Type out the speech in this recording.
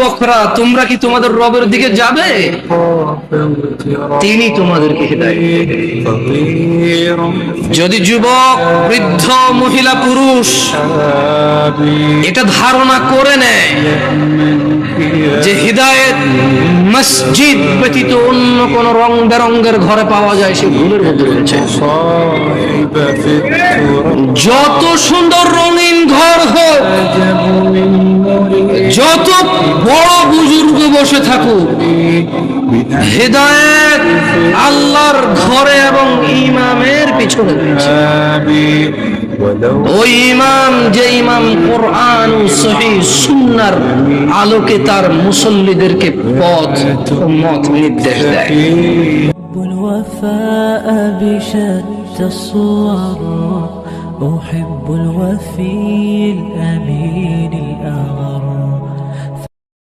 যুবকরা, তোমরা কি তোমাদের রবের দিকে যাবে? তিনি তোমাদেরকে যদি যুবক, বৃদ্ধ, মহিলা, পুরুষ এটা ধারণা করে নেয় যে হৃদায়ত মসজিদ ব্যতীত অন্য কোন রং বেরঙ্গের ঘরে পাওয়া যায়, সে ভুলের মধ্যে রয়েছে। যত সুন্দর বসে থাকুক হৃদায়ত আল্লাহর ঘরে এবং ইমামের পিছনে রয়েছে أبي ولو ওই ইমাম যে ইমাম কোরআন ও সহি সুন্নার আলোকে তার মুসল্লিদেরকে পথ ও মত নির্দেশ দেয় أحب الوفاء بشتى الصور أحب الوفي الأمين الأغر